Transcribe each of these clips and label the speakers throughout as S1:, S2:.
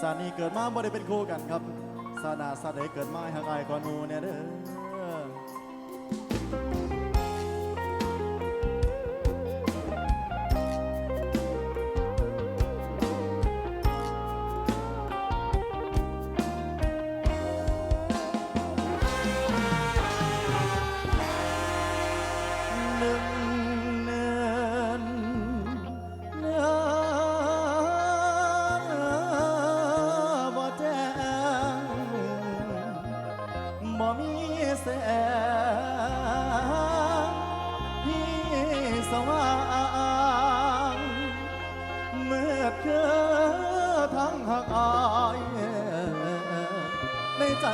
S1: สานีเกิดมาบ่ได้เป็นคู่กันครับ สานาสาเดเกิดมาห้หักอายก่อนหมูเนี่ยเด้อางเมื่อคือทั้งหักอายในใจ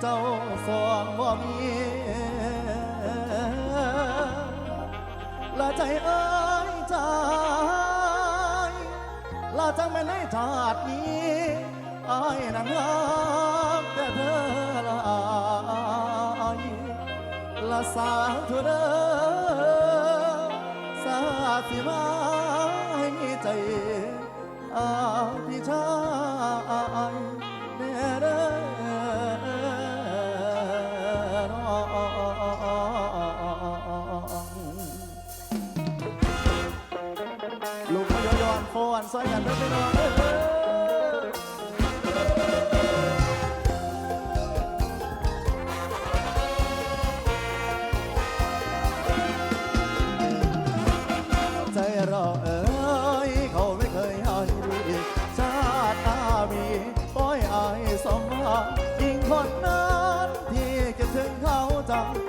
S1: เจ้าสองบ่มีละใจเอ้ยใจละจังไม่ในชาตินี้อายนั้นรักแต่เธอละอายละสาธุเด้อสา สิมาให้ใจอาพี่ชายแน่เด้อลูกมายย้อนโฟนซอยกันเด้อพี่น้อง คิด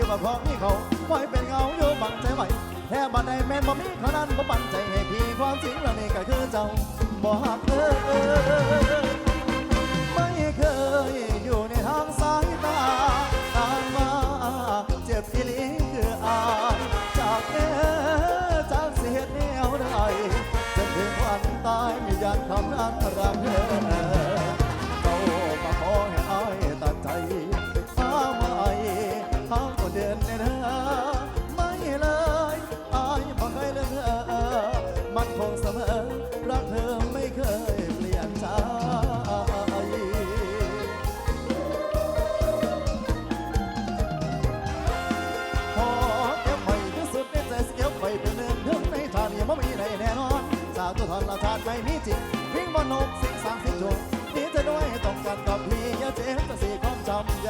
S1: คือว่าขอมนี้เขาปล่อยเป็นเงาอยู่บังใจไหวแค่บันไดแม่นบ่มีเขานั้นบ่ปันใจให้พี่ความจริงแล้วนี่ก็คือเจ้าบ่หักเออ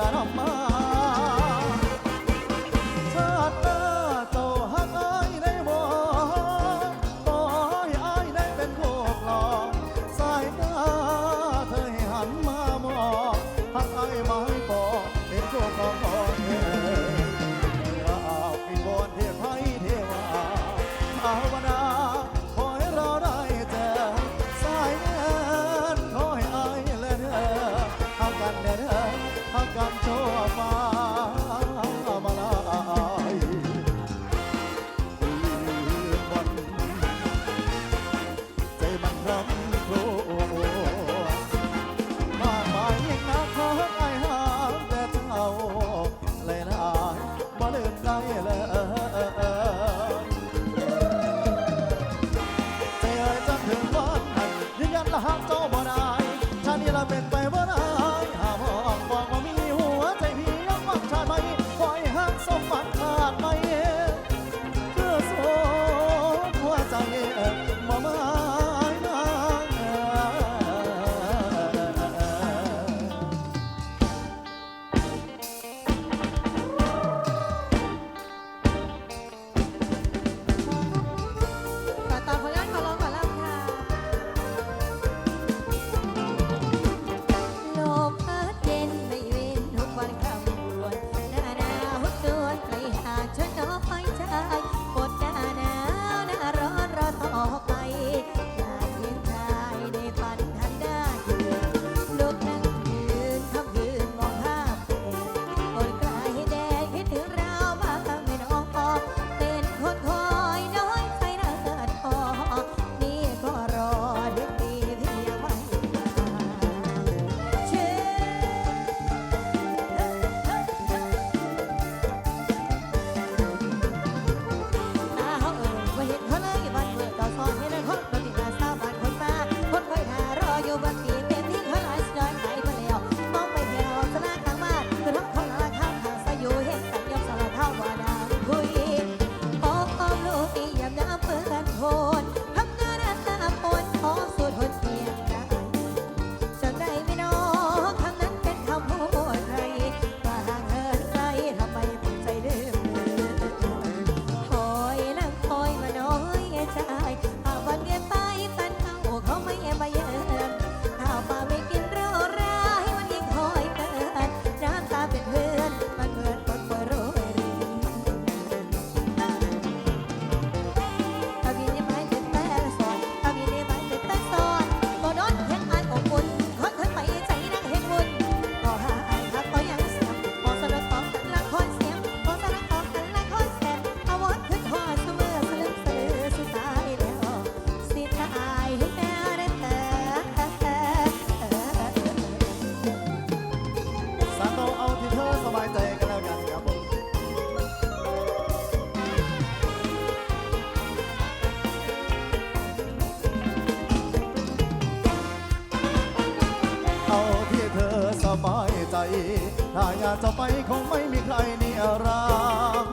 S1: อย่านำมา คงไม่มีใครนิราม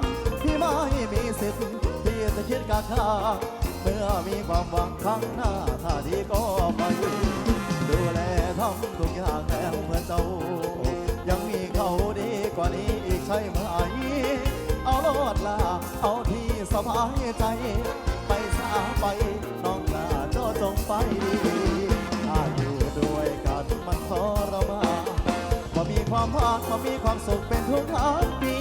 S1: พี่ไม่มีสิทธิ์ที่จะคิดกาข้าเมื่อมีความหวังข้างหน้าถ้าดีก็ไปดูแลทำทุกอย่างแล้วเพื่อเจ้า ยังมีเขาดีกว่านี้อีกใช่ไหม เอาโลดลาเอาที่สบายใจ ไปสาไปน้องลาเจ้าจงไปดี ความพากว่ามีความสุขเป็นทุกทั้งปี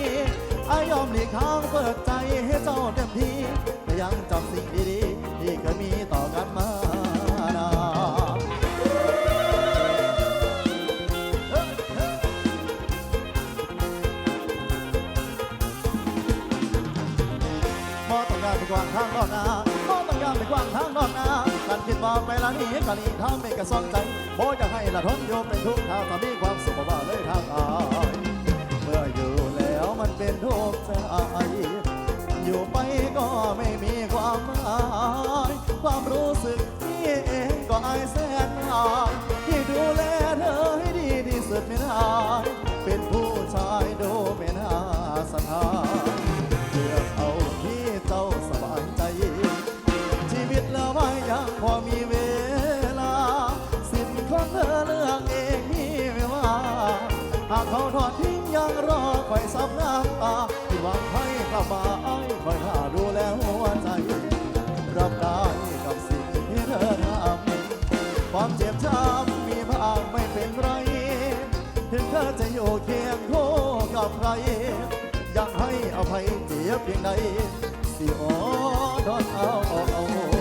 S1: อายอมหลีกทางเปิดใจให้เจ้าเต็มที่แต่ยังจำสิ่งดีๆที่เคยมีต่อกันมานานมอต้องการไปกว้างทางนอกนา มอต้องการไปกว้างทางนอกนากันคิดบอกไปละนี้กันนี้ทำไม่กระซองใจโบจะให้ละทนโยมเป็นทุกข์ถ้าทำมีความสุขบ่าเลยทางอายเมื่ออยู่แล้วมันเป็นทุกข์ใจอยู่ไปก็ไม่มีความหมายความรู้สึกที่เองก็อายแสนหาย ดูแลหัวใจ รับได้กับสิ่งที่เธอทำความเจ็บช้ำมีบ้างไม่เป็นไร ถึงเธอจะอยู่เคียงคู่กับใคร อยากให้อภัยเจ็บเพียงใดสิโอดอนเอาเอา